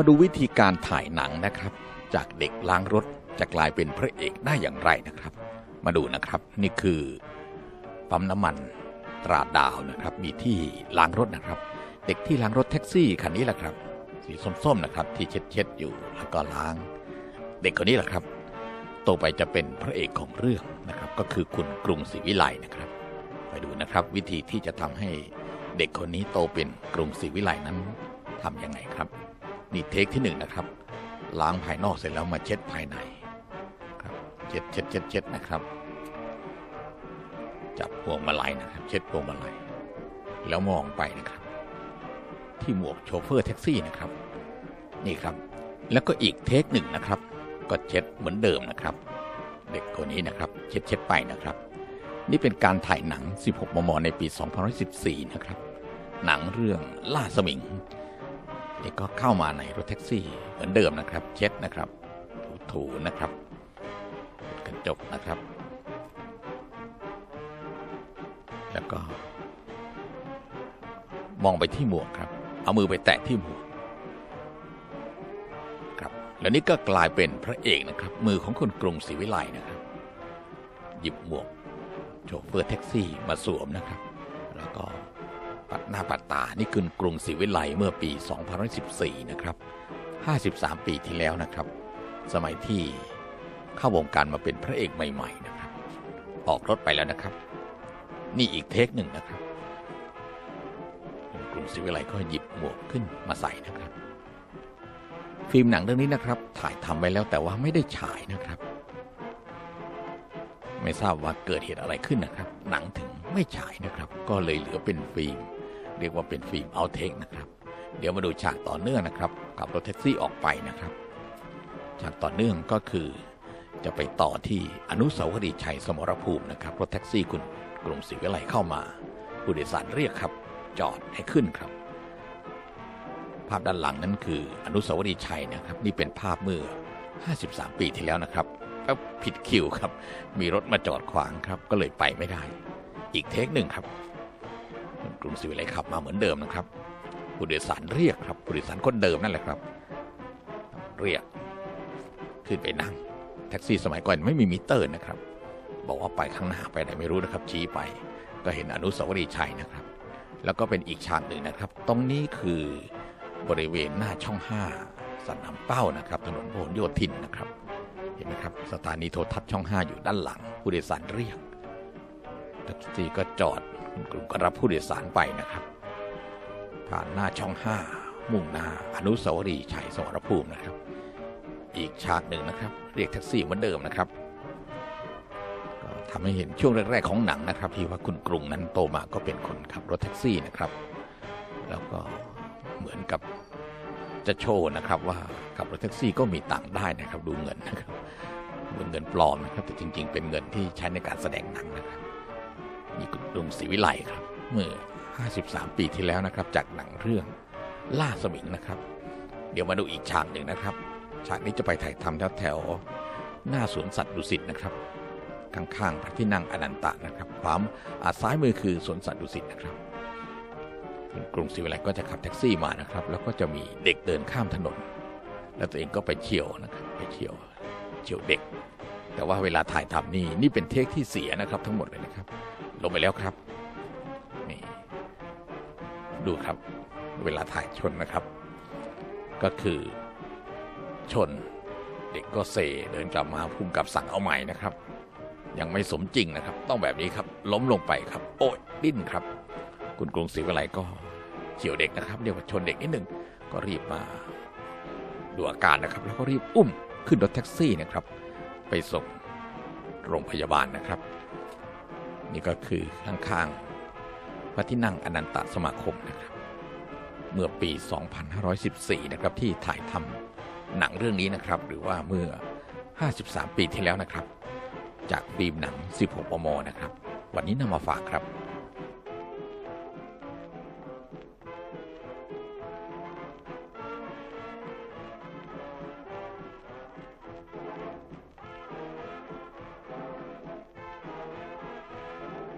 มาดูวิธีการถ่ายหนังนะครับ จากเด็กล้างรถจะกลายเป็นพระเอกได้อย่างไรนะครับ มาดูนะครับนี่คือปั๊มน้ำมันตราดาวนะครับ มีที่ล้างรถนะครับ เด็กที่ล้างรถแท็กซี่คันนี้แหละครับ สีส้มๆนะครับ ที่เช็ดๆอยู่แล้วก็ล้าง เด็กคนนี้แหละครับโตไปจะเป็นพระเอกของเรื่องนะครับ ก็คือคุณกรุงศรีวิไลนะครับ ไปดูนะครับ วิธีที่จะทำให้เด็กคนนี้โตเป็นกรุงศรีวิไลนั้นทำยังไงครับ นี่เทคที่หนึ่งนะครับ ล้างภายนอกเสร็จแล้วมาเช็ดภายในครับเช็ดเช็ดเช็ดเช็ดนะครับ จับพวงมาลัยนะครับ เช็ดพวงมาลัยแล้วมองไปนะครับ ที่หมวกโชเฟอร์แท็กซี่นะครับ นี่ครับ แล้วก็อีกเทคหนึ่งนะครับ ก็เช็ดเหมือนเดิมนะครับ เด็กคนนี้นะครับ เช็ดเช็ดไปนะครับ นี่เป็นการถ่ายหนัง 16 มม ในปี 2014 นะครับ หนังเรื่องล่าสมิง นี่ก็เข้ามาในรถแท็กซี่เหมือนเดิมนะครับ เช็ดนะครับ ถูๆนะครับกระจกนะครับ แล้วก็ มองไปที่หมวกครับ เอามือไปแตะที่หมวกครับ แล้วนี่ก็กลายเป็นพระเอกนะครับ มือของคนกรุงศรีวิไลนะครับ หยิบหมวกโชเฟอร์แท็กซี่มาสวมนะครับ แล้วก็ ปัดหน้าปัดตา นี่คือกรุงศรีวิไลเมื่อปี 2014 นะครับ 53 ปีที่แล้วนะครับ สมัยที่เข้าวงการมาเป็นพระเอกใหม่ๆนะครับ ออกรถไปแล้วนะครับ นี่อีกเทคหนึ่งนะครับ กรุงศรีวิไลก็หยิบหมวกขึ้นมาใส่นะครับ ฟิล์มหนังเรื่องนี้นะครับ ถ่ายทำไว้แล้วแต่ว่าไม่ได้ฉายนะครับ ไม่ทราบว่าเกิดเหตุอะไรขึ้นนะครับ หนังถึงไม่ฉายนะครับ ก็เลยเหลือเป็นฟิล์ม เรียกว่าเป็นฟิล์มเอาเทคนะครับ เดี๋ยวมาดูฉากต่อเนื่องนะครับขับรถแท็กซี่ออกไปนะครับ ฉากต่อเนื่องก็คือจะไปต่อที่อนุสาวรีย์ชัยสมรภูมินะครับรถแท็กซี่คุณกรุงศรีวิไลเข้ามา ผู้โดยสารเรียกครับ จอดให้ขึ้นครับ ภาพด้านหลังนั้นคืออนุสาวรีย์ชัยนะครับ นี่เป็นภาพเมื่อ 53 ปีที่แล้วนะครับผิดคิวครับ มีรถมาจอดขวางครับ ก็เลยไปไม่ได้ อีกเทคหนึ่งครับ กรุงศรีวิไลขับมาเหมือนเดิมนะครับ ผู้โดยสารเรียกครับ ผู้โดยสารคนเดิมนั่นแหละครับ เรียก ขึ้นไปนั่ง แท็กซี่สมัยก่อนไม่มีมิเตอร์นะครับ บอกว่าไปข้างหน้าไปไหนไม่รู้นะครับ ชี้ไป ก็เห็นอนุสาวรีย์ชัยนะครับ แล้วก็เป็นอีกฉากหนึ่งนะครับ ตรงนี้คือบริเวณหน้าช่องห้าสนามเป้านะครับ ถนนพหลโยธินนะครับ เห็นไหมครับ สถานีโทรทัศน์ช่องห้าอยู่ด้านหลัง ผู้โดยสารเรียกแท็กซี่ก็จอด กลุ่มก็รับผู้โดยสารไปนะครับ ผ่านหน้าช่องห้ามุ่งหน้าอนุสาวรีย์ชัยสมรภูมินะครับ อีกฉากหนึ่งนะครับ เรียกแท็กซี่เหมือนเดิมนะครับก็ทำให้เห็นช่วงแรกๆของหนังนะครับ ที่ว่าคุณกรุงนั้นโตมาก็เป็นคนขับรถแท็กซี่นะครับ แล้วก็เหมือนกับจะโชว์นะครับว่าขับรถแท็กซี่ก็มีตังค์ได้นะครับ ดูเงินนะครับเหมือนเงินปลอมนะครับแต่จริง ๆ เป็นเงินที่ใช้ในการแสดงหนังนะครับ นี่คุณกรุงศรีวิไลครับ เมื่อ 53 ปีที่แล้วนะครับ จากหนังเรื่องล่าสมิงนะครับ เดี๋ยวมาดูอีกฉากหนึ่งนะครับ ฉากนี้จะไปถ่ายทำแถวแถวหน้าสวนสัตว์ดุสิตนะครับ ข้างๆพระที่นั่งอนันตะนะครับความอาซ้ายมือคือสวนสัตว์ดุสิตนะครับคุณกรุงศรีวิไลก็จะขับแท็กซี่มานะครับ แล้วก็จะมีเด็กเดินข้ามถนน แล้วตัวเองก็ไปเฉียวนะครับ ไปเฉียวเฉียวเด็ก แต่ว่าเวลาถ่ายทำนี่นี่เป็นเทคที่เสียนะครับทั้งหมดเลยนะครับ ลงไปแล้วครับนี่ดูครับ เวลาถ่ายชนนะครับ ก็คือชนเด็กก็เซเดินกลับมาพุ่มกับสั่งเอาใหม่นะครับ ยังไม่สมจริงนะครับ ต้องแบบนี้ครับ ล้มลงไปครับ โอ้ยดิ้นครับ คุณกรุงศรีวิไลก็เฉียวเด็กนะครับเรียกว่าชนเด็กนิดหนึ่งก็รีบมาดูอาการนะครับ แล้วก็รีบอุ้มขึ้นรถแท็กซี่นะครับ ไปส่งโรงพยาบาลนะครับ นี่ก็คือข้างๆพระที่นั่งอนันตสมาคมนะครับ เมื่อปี 2514 นะครับที่ถ่ายทำหนังเรื่องนี้นะครับ หรือว่าเมื่อ 53 ปีที่แล้วนะครับ จากฟิล์มหนัง 16 มมนะครับ วันนี้นำมาฝากครับ